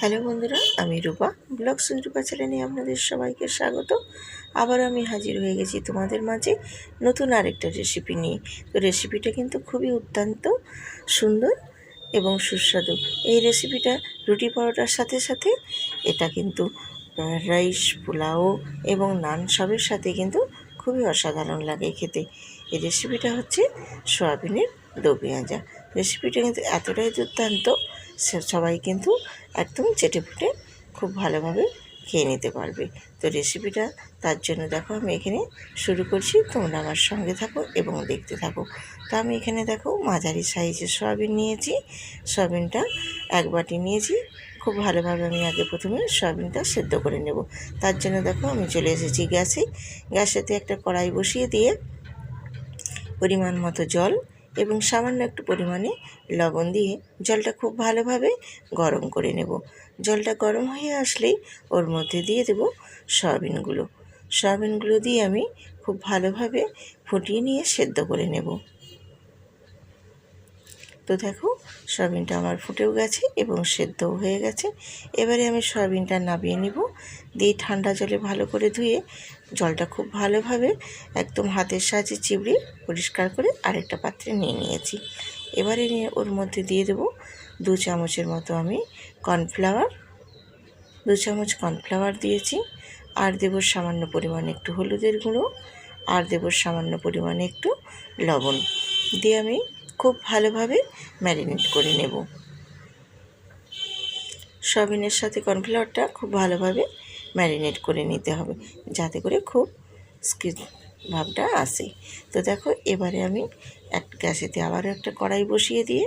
Hello বন্ধুরা, আমি রূপা। Blog রূপা চ্যানেলে আপনাদের সবাইকে স্বাগত। আবার আমি হাজির হয়ে গেছি তোমাদের মাঝে নতুন আরেকটা রেসিপি নিয়ে। তো রেসিপিটা কিন্তু খুবই অত্যন্ত সুন্দর এবং সুস্বাদু। এই রেসিপিটা রুটি পরোটার সাথে সাথে এটা কিন্তু রাইস পোলাও এবং নান সবের সাথে কিন্তু খুবই অসাধারণ লাগে খেতে। এই রেসিপিটা হচ্ছে সয়াবিনের দো পেঁয়াজা। রেসিপিটা কিন্তু এতটাই দুর্দান্ত সবাই কিন্তু একদম চেটে ফুটে খুব ভালোভাবে খেয়ে নিতে পারবে। তো রেসিপিটা তার জন্য দেখো আমি এখানে শুরু করছি। তোমরা আমার সঙ্গে থাকো এবং দেখতে থাকো। তো আমি এখানে দেখো মাঝারি সাইজের সয়াবিন নিয়েছি। সয়াবিনটা এক বাটি নিয়েছি। খুব ভালোভাবে আমি আগে প্রথমে সয়াবিনটা সেদ্ধ করে নেব। তার জন্য দেখো আমি চলে এসেছি গ্যাসে। গ্যাসেতে একটা কড়াই বসিয়ে দিয়ে পরিমাণ মতো জল এবং সামান্য একটু পরিমাণে লবণ দিয়ে জলটা খুব ভালোভাবে গরম করে নেব। জলটা গরম হয়ে আসলেই ওর মধ্যে দিয়ে দেব সয়াবিনগুলো। সয়াবিনগুলো দিয়ে আমি খুব ভালোভাবে ফুটিয়ে নিয়ে সেদ্ধ করে নেব। তো দেখো, সয়াবিনটা আমার ফুটেও গেছে এবং সেদ্ধও হয়ে গেছে। এবারে আমি সয়াবিনটা নামিয়ে নিব। দিয়ে ঠান্ডা জলে ভালো করে ধুয়ে জলটা খুব ভালোভাবে একদম হাতের সাহায্যে চিবড়ে পরিষ্কার করে আরেকটা পাত্রে নিয়ে নিয়েছি। এবারে নিয়ে ওর মধ্যে দিয়ে দেবো দু চামচের মতো আমি কর্নফ্লাওয়ার। দু চামচ কর্নফ্লাওয়ার দিয়েছি। আর দেব সামান্য পরিমাণে একটু হলুদের গুঁড়ো। আর দেবো সামান্য পরিমাণে একটু লবণ। দিয়ে আমি ভালোভাবে ম্যারিনেট করে নেব। সয়াবিনের সাথে কর্নফ্লাওয়ারটা খুব ভালোভাবে ম্যারিনেট করে নিতে হবে, যাতে করে খুব স্কিন ভাবটা আসে। তো দেখো, এবারে আমি এক গ্যাসেতে আবারও একটা কড়াই বসিয়ে দিয়ে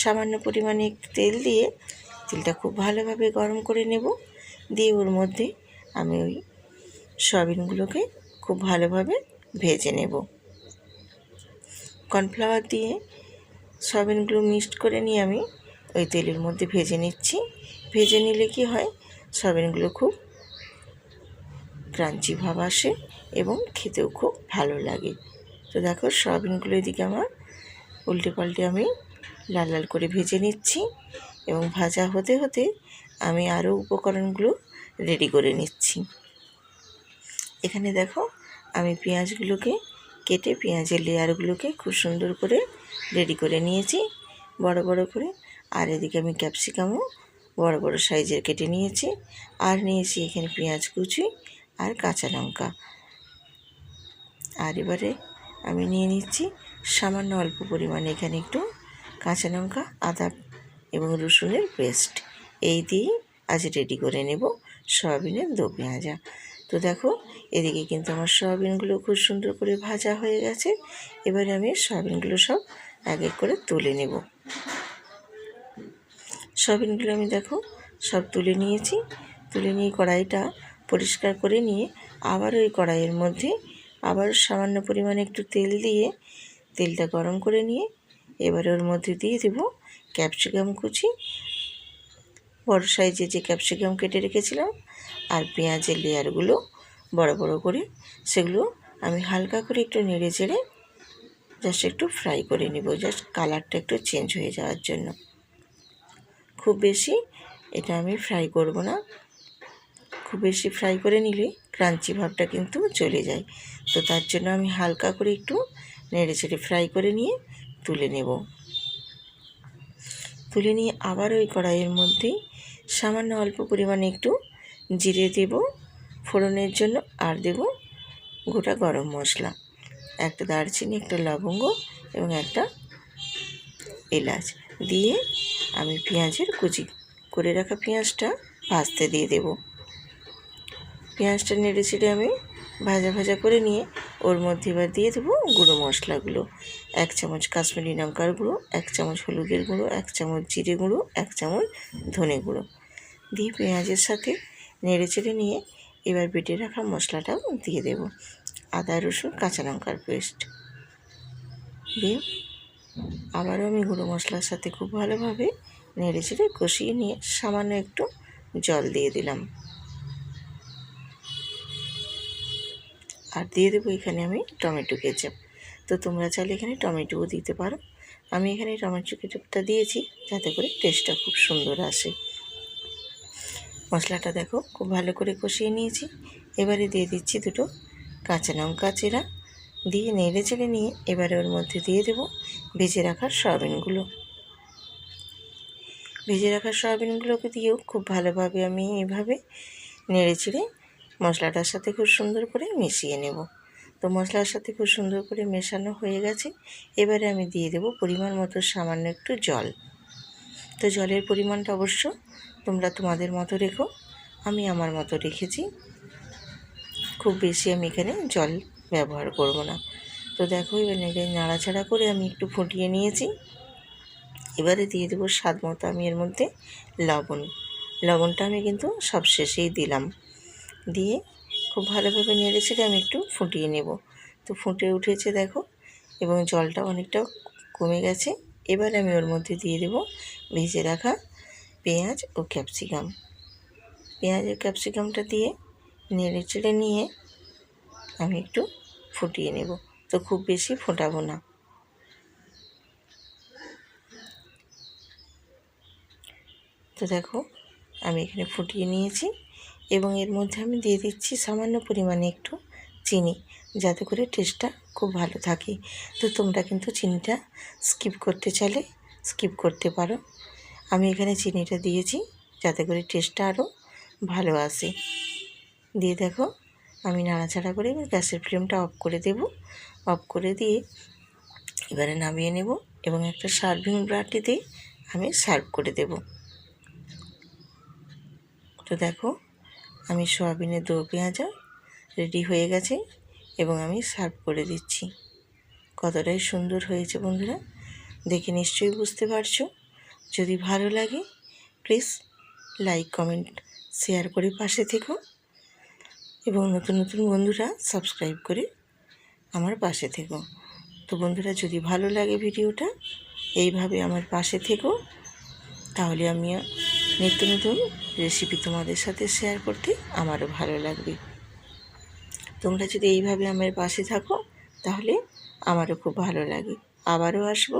সামান্য পরিমাণে তেল দিয়ে তেলটা খুব ভালোভাবে গরম করে নেব। দিয়ে ওর মধ্যে আমি ওই সয়াবিনগুলোকে খুব ভালোভাবে ভেজে নেব। কর্নফ্লাওয়ার দিয়ে সয়াবিনগুলো মিক্সড করে নিয়ে আমি ওই তেলের মধ্যে ভেজে নিচ্ছি। ভেজে নিলে কি হয়? সয়াবিনগুলো খুব ক্রাঞ্চি ভাব আসে এবং খেতেও খুব ভালো লাগে। তো দেখো, সয়াবিনগুলো এদিকে আমার উল্টে পাল্টে আমি লাল লাল করে ভেজে নিচ্ছি এবং ভাজা হতে হতে আমি আরও উপকরণগুলো রেডি করে নিচ্ছি। এখানে দেখো, আমি পেঁয়াজগুলোকে কেটে পেঁয়াজের লেয়ারগুলোকে খুব সুন্দর করে রেডি করে নিয়েছি, বড় বড় করে। আর এদিকে আমি ক্যাপসিকামও বড় বড় সাইজের কেটে নিয়েছি। আর নিয়েছি এখানে পেঁয়াজ কুচি আর কাঁচা লঙ্কা। আর এবারে আমি নিয়ে নিচ্ছি সামান্য অল্প পরিমাণে এখানে একটু কাঁচা লঙ্কা, আদা এবং রসুনের পেস্ট এই দিয়েই আজ রেডি করে নেব সয়াবিনের দো পেঁয়াজা। তো দেখো, এদিকে কিন্তু আমার সয়াবিনগুলো খুব সুন্দর করে ভাজা হয়ে গেছে। এবারে আমি সয়াবিনগুলো সব এক এক করে তুলে নেব। সয়াবিনগুলো আমি দেখো, সব তুলে নিয়েছি। তুলে নিয়ে কড়াইটা পরিষ্কার করে নিয়ে আবার ওই কড়াইয়ের মধ্যে আবার সামান্য পরিমাণে একটু তেল দিয়ে তেলটা গরম করে নিয়ে এবারে ওর মধ্যে দিয়ে দেব ক্যাপসিকাম কুচি। বড় সাইজে যে ক্যাপসিকাম কেটে রেখেছিলাম আর পেঁয়াজের লেয়ারগুলো বড় বড় করে সেগুলো আমি হালকা করে একটু নেড়ে চেড়ে জাস্ট একটু ফ্রাই করে নিব জাস্ট কালারটা একটু চেঞ্জ হয়ে যাওয়ার জন্য। খুব বেশি এটা আমি ফ্রাই করব না। খুব বেশি ফ্রাই করে নিলে ক্রাঞ্চি ভাবটা কিন্তু চলে যায়। তো তার জন্য আমি হালকা করে একটু নেড়ে চেড়ে ফ্রাই করে নিয়ে তুলে নেব। তুলে নিয়ে আবার ওই কড়াইয়ের মধ্যেই সামান্য অল্প পরিমাণে একটু জিরে দেব, ফোড়নের জন্য আর দেব গোটা গরম মশলা। একটা দারচিনি, একটা লবঙ্গ এবং একটা এলাচ দিয়ে আমি পেঁয়াজের কুচি করে রাখা পেঁয়াজটা ভাজতে দিয়ে দেব। পেঁয়াজটা নেড়ে চেড়ে আমি ভাজা ভাজা করে নিয়ে ওর মধ্যে এবার দিয়ে দেবো গুঁড়ো মশলাগুলো। এক চামচ কাশ্মীরি লঙ্কার গুঁড়ো, এক চামচ হলুদের গুঁড়ো, এক চামচ জিরে গুঁড়ো, এক চামচ ধনে গুঁড়ো। দিয়ে পেঁয়াজের সাথে নেড়ে চেড়ে নিয়ে এবার বেটে রাখা মশলাটাও দিয়ে দেব। আদা, রসুন, কাঁচা লঙ্কার পেস্ট। দিয়ে আবারও আমি গুঁড়ো মশলার সাথে খুব ভালোভাবে নেড়ে চেড়ে কষিয়ে নিয়ে সামান্য একটু জল দিয়ে দিলাম। আর দিয়ে দেবো এখানে আমি টমেটো কেচাপ। তো তোমরা চাইলে এখানে টমেটোও দিতে পারো। আমি এখানে টমেটো কেচাপটা দিয়েছি, যাতে করে টেস্টটা খুব সুন্দর আসে। মশলাটা দেখো, খুব ভালো করে কষিয়ে নিয়েছি। এবারে দিয়ে দিচ্ছি দুটো কাঁচা লঙ্কা চেরা। দিয়ে নেড়ে চেড়ে নিয়ে এবারে ওর মধ্যে দিয়ে দেবো ভেজে রাখার সয়াবিনগুলো। ভেজে রাখা সয়াবিনগুলোকে দিয়েও খুব ভালোভাবে আমি এভাবে নেড়ে চেড়ে মশলাটার সাথে খুব সুন্দর করে মিশিয়ে নেব। তো মশলার সাথে খুব সুন্দর করে মেশানো হয়ে গেছে। এবারে আমি দিয়ে দেব পরিমাণ মতো সামান্য একটু জল। তো জলের পরিমাণটা অবশ্য তোমরা তোমাদের মতো রেখো, আমি আমার মতো রেখেছি। খুব বেশি আমি এখানে জল ব্যবহার করব না। তো দেখো, এবার নেড়ে নাড়াচাড়া করে আমি একটু ফুটিয়ে নিয়েছি। এবারে দিয়ে দেবো স্বাদ মতো আমি এর মধ্যে লবণ। লবণটা আমি কিন্তু সব শেষেই দিলাম। দিয়ে খুব ভালোভাবে নেড়ে আমি একটু ফুটিয়ে নেব। তো ফুটে উঠেছে দেখো, এবং জলটা অনেকটা কমে গেছে। এবার আমি ওর মধ্যে দিয়ে দেবো ভেজে রাখা পেঁয়াজ ও ক্যাপসিকাম। পেঁয়াজ ও ক্যাপসিকামটা দিয়ে নেড়ে চেড়ে নিয়ে আমি একটু ফুটিয়ে নেব। তো খুব বেশি ফোটাবো না। তো দেখো, আমি এখানে ফুটিয়ে নিয়েছি এবং এর মধ্যে আমি দিয়ে দিচ্ছি সামান্য পরিমাণে একটু চিনি, যাতে করে টেস্টটা খুব ভালো থাকে। তো তোমরা কিন্তু চিনিটা স্কিপ করতে চাইলে স্কিপ করতে পারো। আমি এখানে চিনিটা দিয়েছি যাতে করে টেস্টটা আরও ভালো আসে। দিয়ে দেখো, আমি নাড়াচাড়া করে এবার গ্যাসের ফ্লেমটা অফ করে দেব। অফ করে দিয়ে এবারে নামিয়ে নেব এবং একটা সার্ভিং ব্রাটিতে আমি সার্ভ করে দেব। তো দেখো, আমি সোয়াবিনের দো পেঁয়াজা রেডি হয়ে গেছে এবং আমি সার্ভ করে দিচ্ছি। কতটাই সুন্দর হয়েছে বন্ধুরা, দেখে নিশ্চয়ই বুঝতে পারছ। যদি ভালো লাগে প্লিজ লাইক কমেন্ট শেয়ার করে পাশে থেকো এবং নতুন নতুন বন্ধুরা সাবস্ক্রাইব করে আমার পাশে থেকো। তো বন্ধুরা, যদি ভালো লাগে ভিডিওটা, এইভাবে আমার পাশে থেকো। তাহলে আমি নিত্য নতুন রেসিপি তোমাদের সাথে শেয়ার করতে আমারও ভালো লাগবে। তোমরা যদি এইভাবে আমার পাশে থাকো, তাহলে আমারও খুব ভালো লাগে। আবারও আসব।